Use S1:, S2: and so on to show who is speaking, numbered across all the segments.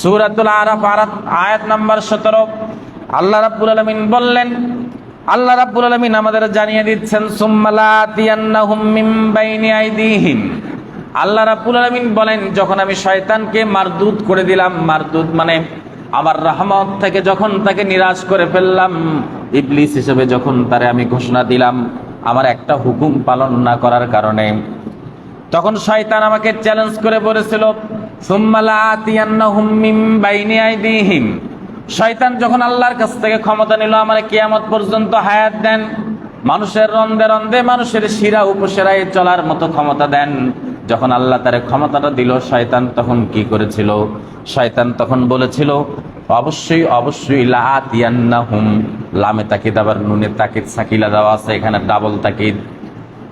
S1: সূরাতুল আরাফ আরাত আয়াত নাম্বার 17 আল্লাহ রাব্বুল আলামিন বললেন, আল্লাহ রাব্বুল আলামিন আমাদের জানিয়ে দিচ্ছেন আইদিহিম। আল্লাহ রাব্বুল আলামিন বলেন, যখন আমি শয়তানকে মারদুদ করে দিলাম মারদুদ মানে আমার রহমত থেকে যখন তাকে নিরাশ করে ফেললাম, ইবলিস হিসেবে যখন তারে আমি ঘোষণা দিলাম, আমার একটা হুকুম পালন না করার কারণে। তখন শয়তান আমাকে চ্যালেঞ্জ করে বলেছিল শয়তান যখন আল্লাহর কাছ থেকে ক্ষমতা নিল, আমার কিয়ামত পর্যন্ত হায়াত দেন। মানুষের রন্দে রন্দে মানুষের শিরা উপসেরায় চলার মতো ক্ষমতা দেন। যখন আল্লাহ তার ক্ষমতাটা দিল, শয়তান তখন কি করেছিল? শয়তান তখন বলেছিল, অবশ্যই অবশ্যই লাতিয়ান্নাহুম লামে তাকিদ, আবার নুনে তাকিদ, সাকিলা দেওয়া আছে, এখানে ডাবল তাকিদ।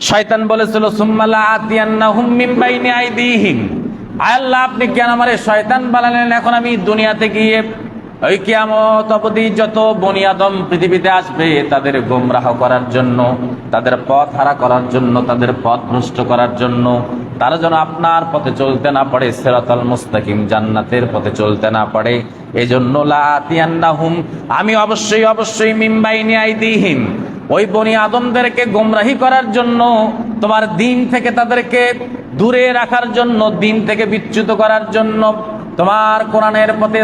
S1: শয়তান বলেছিল সুম্মালা আতিয়ান্নাহুম হুম বাইনি আইদিহিম। আল্লাহ, আপনি কেন আমারে শয়তান বানালেন? এখন আমি দুনিয়াতে গিয়ে ওই কিয়ামত অবধি যত বনিয়াদম পৃথিবীতে আসবে, তাদের গোমরাহ করার জন্য, তাদের পথ হারা করার জন্য, তাদের পথ ভ্রষ্ট করার জন্য, তারা যেন আপনার পথে চলতে না পারে, সেরাতাল মুস্তাকিম, জান্নাতের পথে চলতে না পারে। এই জন্য লাতিয়ান্নাহুম আমি অবশ্যই অবশ্যই, মিম্বাইনি আইদিহিম, ওই বনি আদমদেরকে গোমরাহি করার জন্য তোমার দিন থেকে তাদেরকে দূরে রাখার জন্য, দিন থেকে বিচ্যুত করার জন্য তোমার কোরআনের পথে